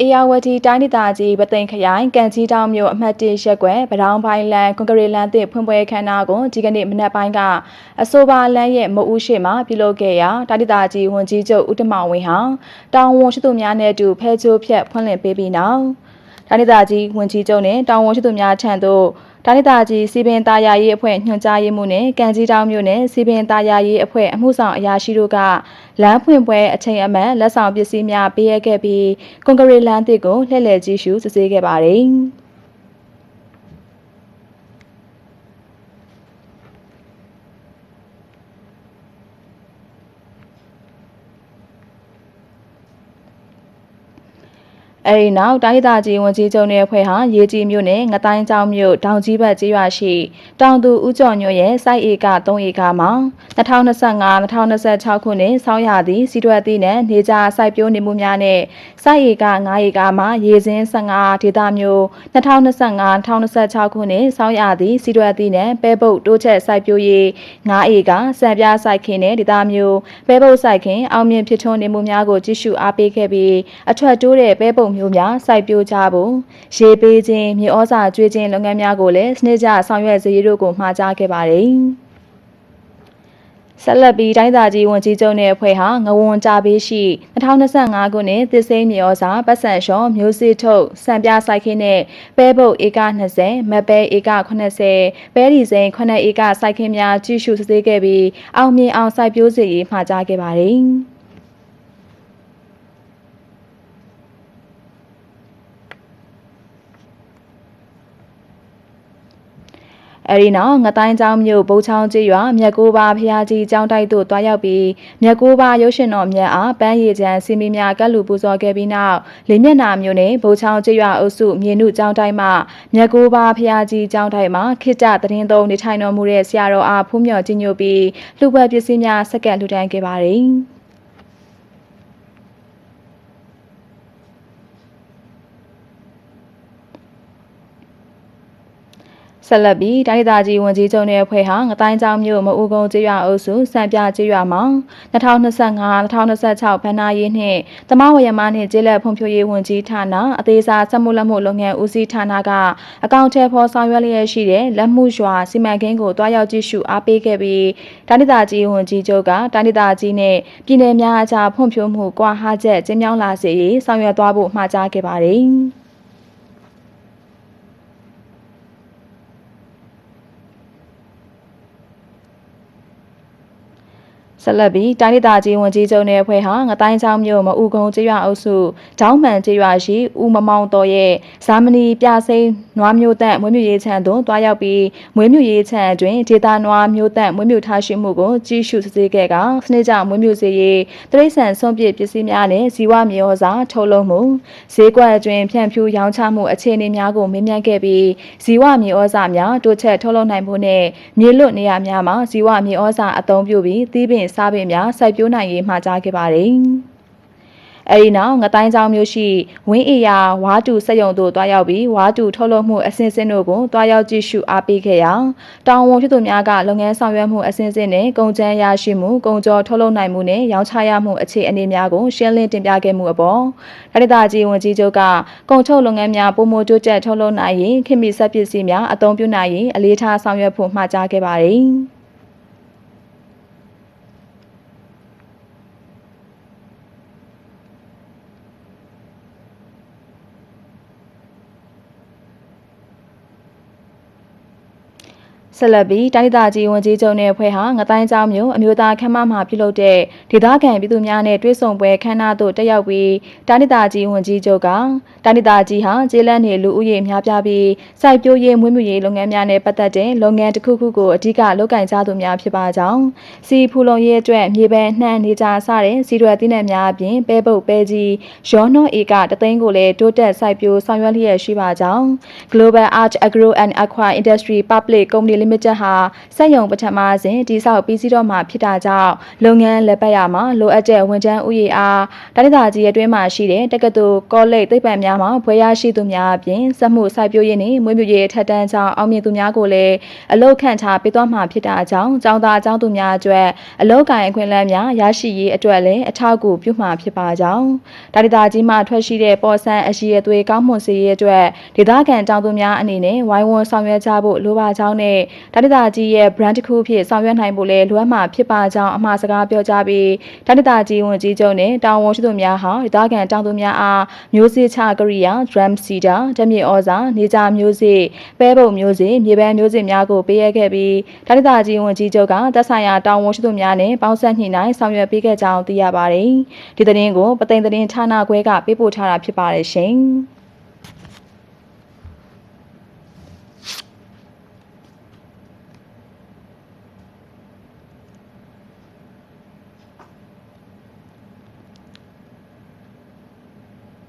အေယာဝတီတိုင်းဒေသကြီးပသိမ်ခရိုင်ကံကြီးတောင်မြို့အမှတ်၁ရက်ကွယ်ဗဒောင်းပိုင်းလန်ကွန်ကရစ်လန်သစ်ဖွင့်ပွဲခမ်းနားကိုဒီကနေ့မနက်ပိုင်းကအဆိုပါလန်ရဲ့မအူးရှိမှပြုလုပ်ခဲ့ရာတိုင်းဒေသကြီးဝန်ကြီးချုပ်ဦးတမောင်ဝင်းဟာတောင်ဝန်ရှိသူများနဲ့အတူဖဲချိုးဖြတ်ဖွင့်လှစ်ပေးပြီးနောက်တိုင်းဒေသကြီးဝန်ကြီးချုပ်နဲ့တောင်ဝန်ရှိသူများထံသို့ တိုင်းဒေသကြီးစီပင်သားယာရေးအဖွဲ့ညွှန်ကြားရေးမှူးနဲ့ကံကြီးတောင်မြို့နယ်စီပင်သားယာရေးအဖွဲ့အမှုဆောင်အရာရှိတို့ကလမ်းဖွင့်ပွဲအချိန်အမှန်လက်ဆောင်ပစ္စည်းများပေးအပ်ခဲ့ပြီးကွန်ကရစ်လမ်းတစ်ကိုလှည့်လည်ကြည့်ရှုစစ်ဆေးခဲ့ပါတယ်။ အဲဒီနောက်တိုင်းဒေသကြီးဝန်ကြီးချုပ်နဲ့အဖွဲ့ဟာရေကြီးမြို့နယ်ငတိုင်းကျောင်းမြို့တောင်ကြီးဘက်ကျေးရွာရှိတောင်သူဦးကျော်ညွန့်ရဲ့စိုက်ဧက3ဧကမှာ2025-2026ခုနှစ်ဆောင်းရာသီစီးတွက်သည့်နဲ့နေကြစိုက်ပျိုးနေမှုများနဲ့စိုက်ဧက9ဧကမှာရေစင်း15ဒေသမျိုး2025-2026ခုနှစ်ဆောင်းရာသီစီးတွက်သည့်နဲ့ပဲပုတ်တိုးချက်စိုက်ပျိုးရေး9ဧကစံပြစိုက်ခင်းတဲ့ဒေသမျိုးပဲပုတ်စိုက်ခင်းအောင်မြင်ဖြစ်ထွန်းနေမှုများကိုကြည့်ရှုအားပေးခဲ့ပြီးအထွတ်တိုးတဲ့ပဲပုတ်မျိုးများစိုက်ပျိုးကြဖို့ရေပေးခြင်းမြေဩဇာကျွေးခြင်းလုပ်ငန်းများကိုလည်းစနစ်ကျဆောင်ရွက်စေရတို့ကိုမှာကြားခဲ့ပါတယ်။ဆက်လက်ပြီးတိုင်းသာကြီးဝန်ကြီးချုပ်နဲ့အဖွဲ့ဟာငဝွန်ကြပေးရှိ2025ခုနှစ်သစ်စိမ်းမြေဩဇာပတ်စံလျှော်မျိုးစေ့ထုတ်စံပြစိုက်ခင်းနဲ့ပဲပုတ်ဧက20မပဲဧက80ပဲရီစိန်9ဧကစိုက်ခင်းများကြီးစုစသေးခဲ့ပြီးအောင်မြင်အောင်စိုက်ပျိုးစေရေးမှာကြားခဲ့ပါတယ်။ အဲဒီနောက်ငတိုင်းချောင်းမြို့ဗုတ်ချောင်းကျေးရွာမြက်ကိုးပါဖျားကြီးကျောင်းတိုက်သို့တွားရောက်ပြီးမြက်ကိုးပါရုပ်ရှင်တော်မြတ်အားပန်းရည်ချမ်းစီမီများကတ်လူပူဇော်ခဲ့ပြီးနောက်လေးမျက်နာမြို့နယ်ဗုတ်ချောင်းကျေးရွာအုပ်စုမြေနုကျောင်းတိုက်မှမြက်ကိုးပါဖျားကြီးကျောင်းတိုက်မှာခိတသတင်းသုံးနေထိုင်တော်မူတဲ့ဆရာတော်အားဖူးမြော်ကြီးညိုပြီးလှူပွဲပစ္စည်းများဆက်ကပ်လှူဒန်းခဲ့ပါတယ်။ ဆက်လက်ပြီးတိုင်းဒေသကြီးဝန်ကြီးချုပ်နဲ့အဖွဲ့ဟာငတိုင်းကျောင်းမြို့မအူကုန်းကျေးရွာအုပ်စုစံပြကျေးရွာမှာ2025-2026ဘဏ္ဍာရေးနှင့်တမဝရမနှင့်ကျေးလက်ဖွံ့ဖြိုးရေးဝန်ကြီးဌာနအသေးစားစက်မှုလက်မှုလုပ်ငန်းဦးစီးဌာနကအကောင့်ထဲဖော်ဆောင်ရွက်လျက်ရှိတဲ့လက်မှုရွာစီမံကိန်းကိုတွားရောက်ကြည့်ရှုအားပေးခဲ့ပြီးတိုင်းဒေသကြီးဝန်ကြီးချုပ်ကတိုင်းဒေသကြီးနဲ့ပြည်내များအကြားဖွံ့ဖြိုးမှုကွာဟချက်ကျင်းမြောင်းလာစေရေးဆောင်ရွက်သွားဖို့မှာကြားခဲ့ပါတယ်။ ဆက်လက်ပြီးတိုင်းဒေသကြီးဝန်ကြီးချုပ်နဲ့အဖွဲ့ဟာငတိုင်းချောင်းမြို့မအူကုန်းကျေးရွာအုပ်စုဒေါင်းမှန်ကျေးရွာရှိဦးမမောင်တော်ရဲ့ဇာမနီပြစိန်နွားမျိုးတန့်မွေးမြူရေးခြံသို့တွားရောက်ပြီးမွေးမြူရေးခြံအတွင်းဒေတာနွားမျိုးတန့်မွေးမြူထားရှိမှုကိုကြီးစုစစ်ဆေးခဲ့ကစနစ်ကျမွေးမြူစေရေးတရိษံဆွန့်ပစ်ပစ္စည်းများနဲ့ဇီဝမြေဩဇာထုတ်လုပ်မှုဈေးကွက်အတွင်းဖြန့်ဖြူးရောင်းချမှုအခြေအနေများကိုမေးမြန်းခဲ့ပြီးဇီဝမြေဩဇာများတိုးချက်ထုတ်လုပ်နိုင်မှုနဲ့မြေလွတ်နေရာများမှာဇီဝမြေဩဇာအသုံးပြုပြီးသီးပင်စားပင်များစိုက်ပျိုးနိုင်ရေးမှာကြားခဲ့ပါတယ်။အဲဒီနောက်ငတိုင်းချောင်းမျိုးရှိဝင်းအေယာဝါတူစက်ရုံသို့တွားရောက်ပြီးဝါတူထုတ်လုပ်မှုအစဉ်စဉ်တို့ကိုတွားရောက်ကြည့်ရှုအားပေးခဲ့ရာတောင်ဝန်ဖြစ်သူများကလုပ်ငန်းဆောင်ရွက်မှုအစဉ်စဉ်နဲ့ကုန်ကျန်းရရှိမှုကုန်ကျော်ထုတ်လုပ်နိုင်မှုနဲ့ရောင်းချရမှုအခြေအနေများကိုရှင်းလင်းတင်ပြခဲ့မှုအပေါ်ဒိတာကြီးဝန်ကြီးချုပ်ကကုန်ချုပ်လုပ်ငန်းများပုံမတိုးတက်ထုတ်လုပ်နိုင်ရင်ခင်မီဆက်ပစ္စည်းများအသုံးပြုနိုင်ရင်အလေးထားဆောင်ရွက်ဖို့မှာကြားခဲ့ပါတယ်။ ဆက်လက်ပြီးတိုင်းဒေသကြီးဝန်ကြီးချုပ်နဲ့အဖွဲ့ဟာငတိုင်းကျောင်းမြို့အမျိုးသားခမ်းမမှာပြုလုပ်တဲ့ဒေသခံပြည်သူများနဲ့တွေ့ဆုံပွဲခမ်းနားသို့တက်ရောက်ပြီးတိုင်းဒေသကြီးဝန်ကြီးချုပ်ကတိုင်းဒေသကြီးဟာကျေးလက်နေလူဦးရေများပြားပြီးစိုက်ပျိုးရေးမွေးမြူရေးလုပ်ငန်းများနဲ့ပတ်သက်တဲ့လုပ်ငန်းတစ်ခုခုကိုအဓိကလုပ်ကင်ကြသူများဖြစ်ပါကြောင်းစီဖူလုံရေးအတွက်မြေပန်းနှံနေကြစတဲ့စီရွယ်သီးနှံများအပြင်ပဲပုတ်ပဲကြီးရောနှောဧကတသိန်းကိုလည်းတိုးတက်စိုက်ပျိုးဆောင်ရွက်လျက်ရှိပါကြောင်း Global Art Agro and Aqua Industry Public Company Limited ဟာစက်ရုံပထမစဉ်တိစောက်ပြီးစီးတော့မှာဖြစ်တာကြောင့်လုပ်ငန်းလက်ပတ်ရမှာလိုအပ်တဲ့ဝန်ထမ်းဥယျာဉ်အားတိုင်းဒေသကြီးအတွင်းမှာရှိတဲ့တက္ကသိုလ်ကောလိပ်သိပ္ပံများမှာဘွဲရရှိသူများအပြင်စက်မှုစိုက်ပျိုးရေးနှင့်မွေးမြူရေးထက်တန်းကြောင်းအောင်မြင်သူများကိုလည်းအလုပ်ခန့်ထားပေးသွားမှာဖြစ်တာကြောင့်ကျောင်းသားကျောင်းသူများအတွက်အလုပ်ကိုင်အခွင့်အလမ်းများရရှိရေးအတွက်လည်းအထောက်အကူပြုမှာဖြစ်ပါကြောင်းတိုင်းဒေသကြီးမှာထွက်ရှိတဲ့ပေါ်ဆန်းအရှိအသွေးကောင်းမွန်စေရေးအတွက်ဒေသခံကျောင်းသူများအနေနဲ့ဝိုင်းဝန်းဆောင်ရွက်ကြဖို့လိုပါကြောင်းနဲ့တိုင်းဒေသကြီးရဲ့ brand တစ်ခုအဖြစ်ဆောင်ရွက်နိုင်ဖို့လည်းလိုအပ်မှာဖြစ်ပါကြောင်းအမှားစကားပြောကြားပြီးတိုင်းဒေသကြီးဝန်ကြီးချုပ်နဲ့တာဝန်ရှိသူများဟာဒေသခံကျောင်းသူများအားမျိုးစေ့ချကရိယာ drum seeder ဓမြေဩဇာနေကြမျိုးစေ့ပဲပုတ်မျိုးစေ့မြေပန်းမျိုးစေ့များကိုပေးရခဲ့ပြီးတိုင်းဒေသကြီးဝန်ကြီးချုပ်ကသက်ဆိုင်ရာတာဝန်ရှိသူများနဲ့ပေါင်းစပ်ညှိနှိုင်းဆောင်ရွက်ပေးခဲ့ကြောင်းသိရပါတယ်ဒီသတင်းကိုပသိမ်သတင်းဌာနခွဲကပေးပို့ထားတာဖြစ်ပါတယ်ရှင်